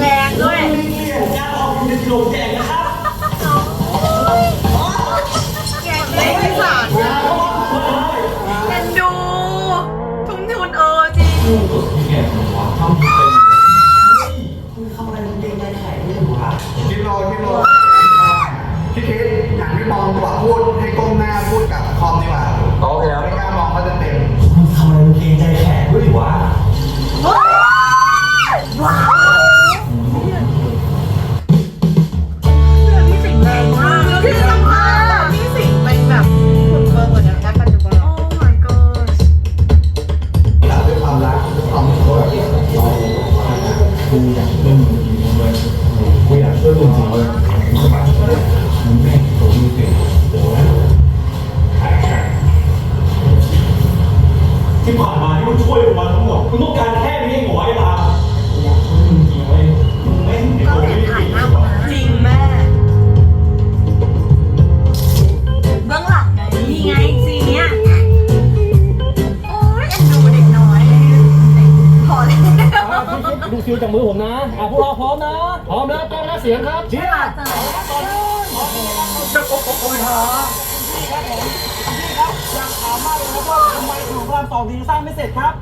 แรงด้วยยาออกหนึ่งลมแดงนะครับ มาที่มึงช่วยกูมาทั้งหมดมึงต้องการแค่นี้เองเหรอไอ้ตากูอยากช่วยมึงจริงเว้ยมึงไม่เห็นในตัวไม่ได้จริงหรอ จริงแม่ เบื้องหลังไงนี่ไงซีเนี้ยโอ้ยเอ็นดูเด็กน้อยพอแล้วดูคิวจากมือผมนะอะพวกเราพร้อมนะ พร้อมนะกล้องและเสียงครับเชียร์จะโอ้โหโอ้ยหา อยากถามมากเลยครับว่าทำไมถึงพระรามสองถึงสร้างไม่เสร็จครับ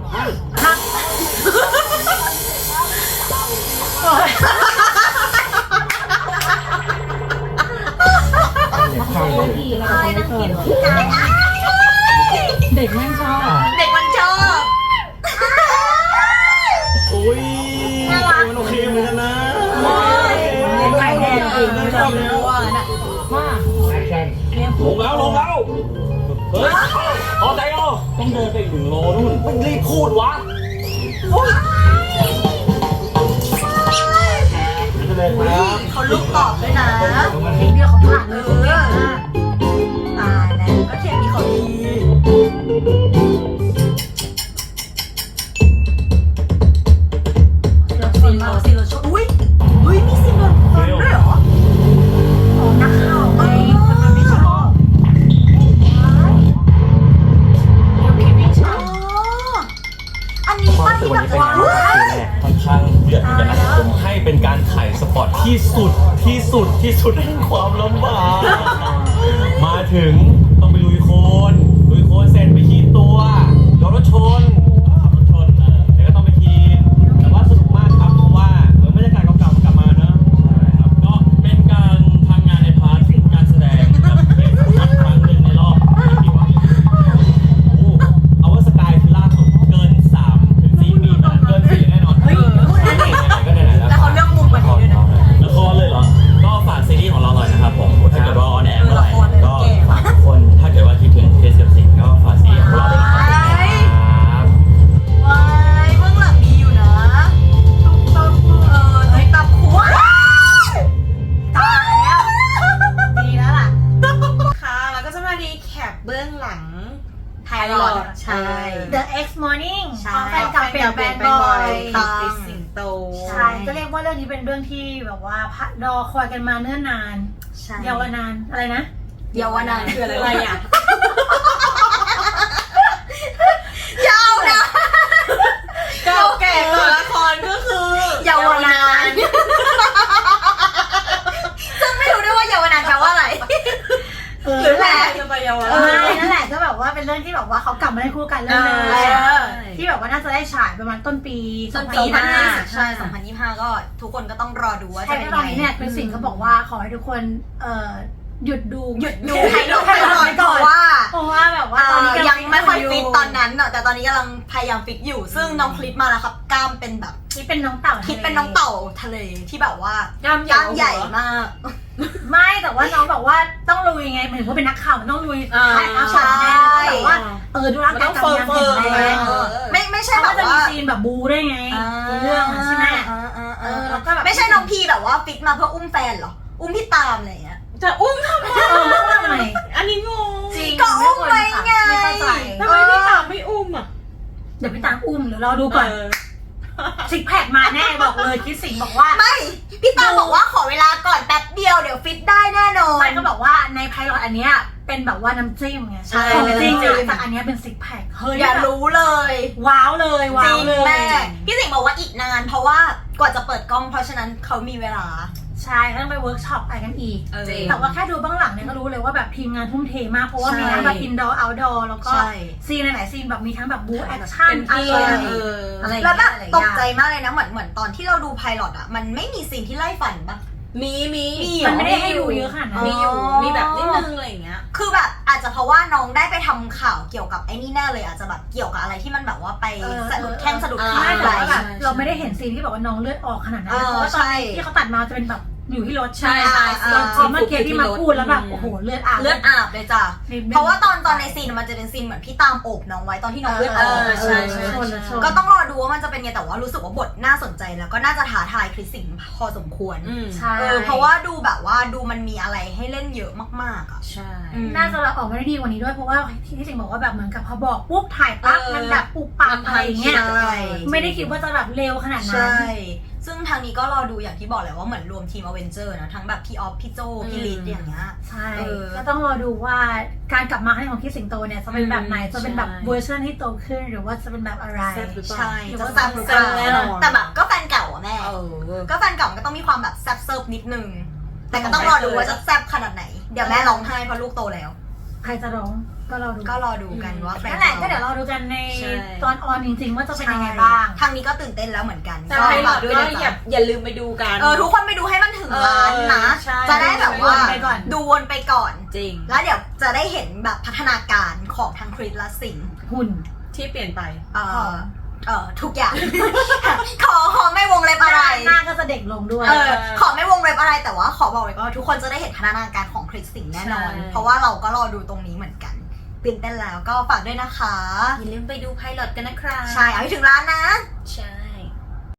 เพอใจอะต้องเดินไปอีกหนึ่งโลนู่นไม่รีบพูดวะจะเลยครับ เขาลูกตอบด้วยนะเด็กเดียวเขาผ่านเลย ที่สุดดแห่งความลำบาก มาถึงต้องไปลุยโคลนลุยโคลนเสร็จไปขีดตัวโดนรถชน ใช่ก็เรียกว่าเรื่องนี้เป็นเรื่องที่แบบว่าพักรอคอยกันมาเนิ่นนานใช่ยาวนานอะไรนะเยาวนานคืออะไรอะยาวนานเก่าแก่ตัวละครก็คือเยาวนานซึ่งไม่รู้ด้วยว่าเยาวนานแปลว่าอะไรเออหรือแหละเออไม่นั่นแหละก็แบบว่าเป็นเรื่องที่แบบว่าเขากลับมาได้คู่กันเรื่องนึงเออที่ แบบว่าน่าจะได้ฉายประมาณต้นปีต้นปีหน้า2025ใช่2025 ก็ทุกคนก็ต้องรอดูว่าใช่จะเป็นตอนยังนี้ไงเนี่ยคือสิ่งเขาบอกว่าขอให้ทุกคนเอ่อหยุดดูหยุดดูไทยรอดไทยรอดเพราะว่า เพราะว่าแบบว่าเอ่ตอนอนี้กำลัยังไม่ค่อยฟิตตอนนนั้นเนอะแต่ตอนนี้กำลังพยายามฟิตอยู่ ซึ่งน้องคลิปมาแล้วครับกล้ามเป็นแบบที่เป็นน้องเต่าคิดเป็นน้องเต่าทะเลที่แบบว่ากล้ามกล้ามใหญ่มาก ไม่แต่ว่าน้องบอกว่าต้องลุยไงหมายถึงว่าเป็นนักข่าวมันต้องลุยอ่าถ่ายเอาช็อตแน่แต่ว่าเออดูร่างกายกำลังแข็งแรงเออไม่ไม่ใช่ เขา แบก็บจะมีว่าซีนแบบบูด้วยไงในเรื่องอะใช่ไหมอ่าอ่าเออ่าอแล้วก็แบบ ไม่ใช่น้องพีแบบว่าฟิตมาเพื่ออุ้มแฟนเหรอ อุ้มพี่ตามอะไรอย่างเงี้ย จะอุ้มทำไมเออว่าทำไมอันนี้งงจริงก็อุ้มไว้ไงไม่เข้าใจทำไมพี่ตามไม่อุ้มอะเดี๋ยวพี่ตามอุ้มเดี๋ยวรอดูก่อนเออซิกแพคมาแน่บอกเลยคิดสิงบอกว่าไม่ พี่ตามบอกว่าขอเวลาก่อนแป๊บเดียวเดี๋ยวฟิตได้แน่นอนไม่ก็บอกว่าในไพลอตอันเนี้ย เป็นแบบว่าน้ำจิ้มไงใช่ของจริงเป็นน้ำจิ้อะมจากอันเนี้ยเป็นซิกแพคเฮ้ยอย่าแบบรู้เลยว้าวเลยจว้าริวงเลยแม่พี่สิงห์บอกว่าอีกนาน เพราะว่ากว่าจะเปิดกล้องเพราะฉะนั้นเขามีเวลา ใช่ก็ต้องไปเวิร์กช็อปอะไรกันอีกเออแต่ว่าแค่ดูเบื้องหลังเนี่ยก็รู้เลยว่าแบบทีมงานทุ่มเทมาก เพราะว่าใช่มีทั้งแบบอินดอร์เอาท์ดอร์แล้วก็ใช่ ซีนไหนๆซีนแบบมีทั้งแบบบูแอคชั่นเต็มอะที่ไรเออ อะไรอย่างแล้วเงี้แบยบหลายๆตกอย่างใจมากเลยนะเหมือนเหมือนตอนที่เราดูไพลอตอะมันไม่มีซีนที่ไล่ฝันปะ มีมีมีเหรอ มันไม่ได้ให้ดูเยอะขนาดนั้นมีอยู่อ๋อมีแบบนิดนึงอะไรอย่างเงี้ย คือแบบอาจจะเพราะว่าน้องได้ไปทำข่าวเกี่ยวกับไอ้นี่แน่เลยอาจจะแบบเกี่ยวกับอะไรที่มันแบบว่าไปเออ สะดุดแข้งสะดุดเออขาไม่อะไรแต่ว่าแบบใช่เราไม่ได้เห็นซีนที่แบบว่าน้องเลือดออกขนาดนั้นเออเพราะว่าตอนใช่ ที่เขาตัดมาจะเป็นแบบ อยู่ที่รถใช่ใช่ตอนที่เมื่อกี้ที่มาพูดแล้วแบบโอ้โหเลือดอาบ เลือดอาบเลยจ้ะนิดนึงเพราะว่าตอนตอนในซีนมันจะเป็นซีนเหมือนพี่ตามโอบน้องไว้ตอนที่น้องเลือดออกเออใช่ใช่ชนชนก็ต้องรอดูว่ามันจะเป็นไงแต่ว่ารู้สึกว่าบทน่าสนใจแล้วก็น่าจะท้าทายคริสสิงห์พอสมควรอืมใช่เออเพราะว่าดูแบบว่าดูมันมีอะไรให้เล่นเยอะมากๆอะ ใช่ อืม น่าจะออกมาได้ดีกว่านี้ด้วยเพราะว่าที่ที่จริงบอกว่าแบบเหมือนกับพอบอกปุ๊บถ่ายปั๊บเออ มันแบบปุบปับมันอะไรอย่างเงี้ยทันทีใช่ ไม่ได้คิดว่าจะแบบเร็วขนาดใช่นั้น ซึ่งทางนี้ก็รอดูอย่างที่บอกแหละว่าเหมือนรวมทีมอเวนเจอร์นะ ทั้งแบบพี่ออฟพี่โจพี่ลิศอย่างเงี้ย ใช่ เออ ก็ต้องรอดูว่าการกลับมาครั้งของพี่สิงโตเนี่ยจะเป็นแบบไหนอืมจะเป็นแบบใช่เวอร์ชันที่โตขึ้นหรือว่าจะเป็นแบบอะไรแซ่บหรือเปล่า ใช่หรือจะว่าแซ่บหรือเปล่าแซ่บแน่นอนแต่แบบก็แฟนเก่าอะแม่ เออ ก็แฟนเก่ามันก็ต้องมีความแบบแซ่บเซิร์ฟนิดนึง แต่ก็ต้องรอดูว่าจะแซ่บขนาดไหน เดี๋ยวแม่ร้องไห้เพราะลูกโตแล้ว ใครจะร้องก็รอดูก็รอดูกันว่าใครนั่นแหละก็เดี๋ยวรอดูกันในใช่ ตอนออนจริงๆ ว่าจะเป็นยังไงบ้าง ทางนี้ก็ตื่นเต้นแล้วเหมือนกันแต่ไพลอตด้วยก็นะอย่าจ๊ะอย่าลืมไปดูกัน เออทุกคนไปดูให้มันถึงล้านนะ เออใช่ จะได้แบบว่าวนไปก่อน ดูวนไปก่อน จริง แล้วเดี๋ยวจะได้เห็นแบบพัฒนาการของทางคริสและสิงห์หุ่น ที่เปลี่ยนไป เอ่อเอ่อทุกอย่าง ขอขอไม่วงเล็บอะไร หน้าก็จะเด็กลงด้วย เออ ขอไม่วงเล็บอะไรแต่ว่าขอบอกไว้ก่อนว่าทุกคนจะได้เห็นพัฒนาการของ คริสสิงห์แน่นอน ใช่ เพราะว่าเราก็รอดูตรงนี้เหมือนกันตื่นเต้นแล้วก็ฝากด้วยนะคะ อย่าลืมไปดูไพลอตกันนะครับใช่ เอาให้ถึงร้านนะ ใช่